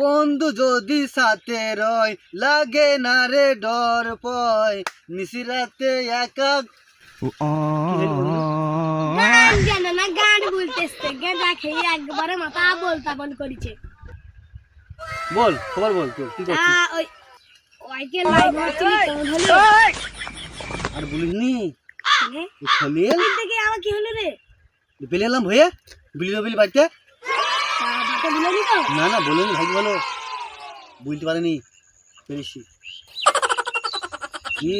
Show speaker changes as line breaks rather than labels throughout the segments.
বন্ধু যদি সাথে রয় লাগে না রে ডর পয়। নিশিরাতে একা
গান জানে না গান বলতেছে। গেঁদা খেয়ে একবারে মাথা বলতা বল করেছে।
বল খবর বল তুই কি
তা
করছিস
ওই ওইকে লাইভ হচ্ছিল কেমন হলো?
আর বলিসনি
হ্যাঁ? থেকে আমার কি হলো রে?
পেলে এলাম ভয়ে বিলি বিলি বাড়িতে? না? না বলিনি ভাই ভালো বুঝতে পারেনি পেরেছি। কি?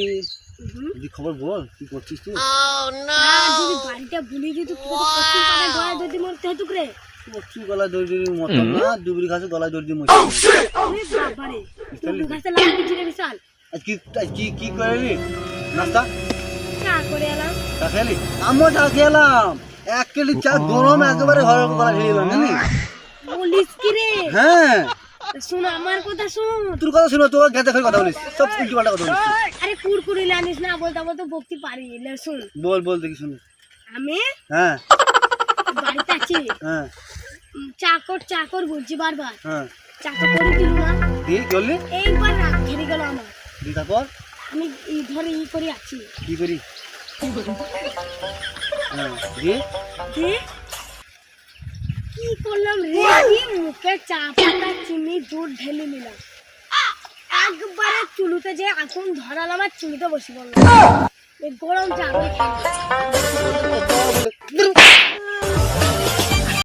খবর বল কি করছিস তুই?
আর যদি বাড়িটা ভুলে তো গলায় যদি মরতে হতো রে
কচু গলায় দড়ি না দুবরি গলায় দড়ি দিয়ে মরছি।
বাবারে গাছে বিশাল।
কি কি কি করলি নাস্তা?
চা করে এলাম।
চা খেলি? আমিও চা খেলাম। এক কেজি চা গরম একেবারে ঘরের গলা ঢেলে দিলাম জানি
বলিস কি রে?
হ্যাঁ।
শোন আমার কথা শোন।
তোর কথা শুনো তোর গেঁদা কথা বলিস। সব উল্টো পাল্টা কথা বলিস
আরে আনিস না বলতে বলতে বকতে পারি। লে শুন।
বল বল দেখি শুনি।
আমি
হ্যাঁ।
বাড়িতে আছি।
হ্যাঁ।
চাকর চাকর বলছি বারবার।
হ্যাঁ।
চাকর করে দিল না
দিয়ে কি করলি
এইবার রাত ঘেরে গেল আমার।
দিয়ে তারপর
আমি এই ধরে ই করে আছি।
কি করি? হ্যাঁ দিয়ে
দিয়ে কি? করলাম রেডি মুখে চা পাতা চিনি দুধ ঢেলে নিলাম। একবারে চুলুতে যে আগুন ধরালাম আর চুলুতে বসে পড়লাম এই গরম চা